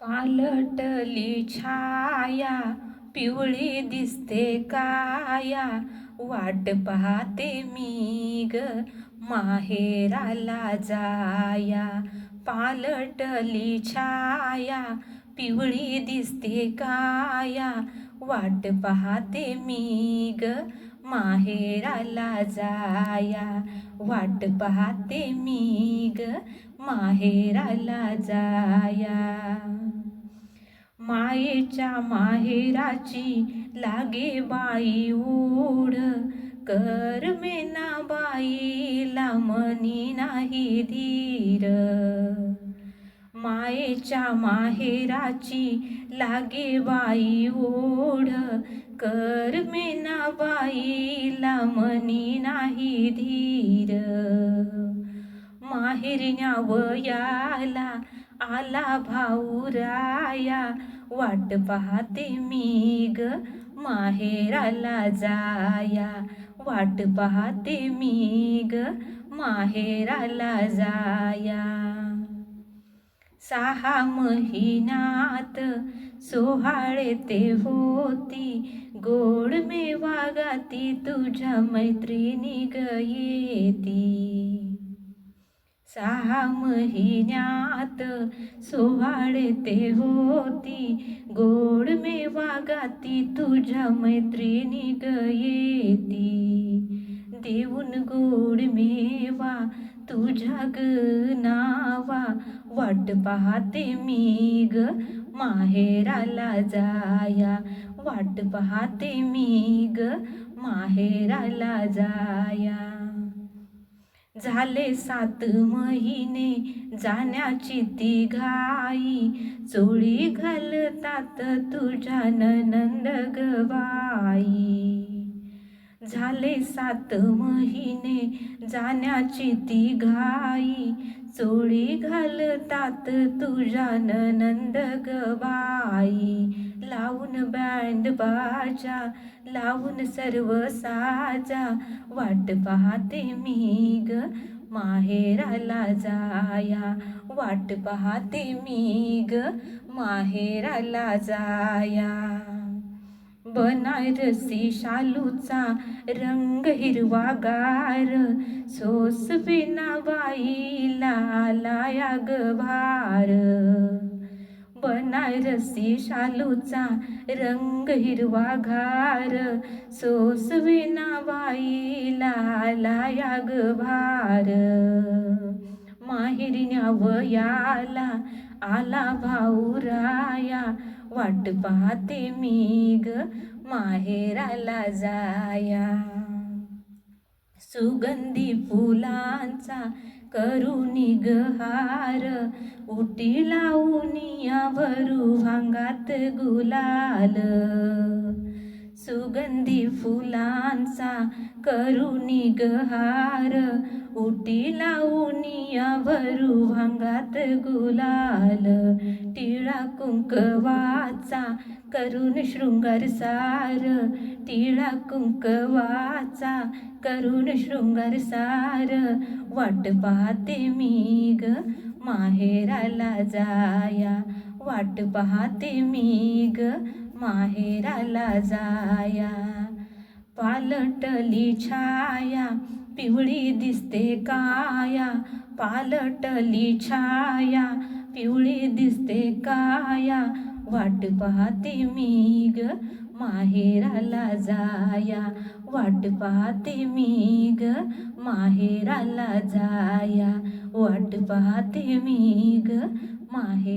पालटली छाया पिवळी दिसते काया. वाट पाहते मी ग माहेराला जाया. पालटली छाया पिवळी दिसते काया. वाट पाहते मी ग माहेराला जाया वाट पाहते मी ग माहेराला जाया. मायेच्या माहेराची लागे बाई ओढ कर मेना बाईला मनी नाही धीर. मायेच्या माहेराची लागे बाई ओढ. कर मेना बाईला मनी नाही धीर. माहेरण्या वयाला आला भाऊराया. वाट पाहते मी ग माहेराला जाया. वाट पाहते मी ग माहेराला जाया. सहा महिनात सोहाळे ते होती. गोड मे वागाती तुझ्या मैत्रिणी गयेती येती. सहा महिन्यात सोहाळे ते होती. गोड मे वागाती तुझ्या मैत्रिणी गयेती येती. देऊन गोड मेवा तुझ्या ग नावा. वाट पाहते मी ग माहेराला जाया. वाट पाहते मी ग माहेराला जाया. झाले सात महिने जाण्याची ती घाई. चोळी घालतात तुझ्या नंद गवाई झाले सात महिने जाण्याची ती घाई. चोळी घालतात तुझ्या नंद गबाई. लावून बँड बाजा लावून सर्व साजा. वाट पाहते मी ग माहेराला जाया. वाट पाहते मी ग माहेराला जाया. बनारसी शालूचा रंग हिरवागार सोस बिना बाईला लाया गभार बनारसी शालूचा रंग हिरवागार सोस बिना बाईला लाया भार. माहेरण्या वयाला आला भाऊराया वाट पाहते मी ग माहेराला जाया. सुगंधी फुलांचा करुणी गहार उटी लावून भरू भांगात गुलाल. सुगंधी फुलांचा करुणी गहार उटी लावूनिया भरू भांगात गुलाल. टिळा कुंकवाचा करुण शृंगार सार टिळा कुंकवाचा करुण शृंगार सार. वाट पाहते मी ग माहेराला जाया वाट पाहते मी ग माहेराला जाया. पालटली छाया पिवळी दिसते काया. पालटली छाया पिवळी दिसते काया. वाट पाहते मी ग माहेराला जाया. वाट पाहते मी ग माहेराला जाया. वाट पाहते मी ग माहे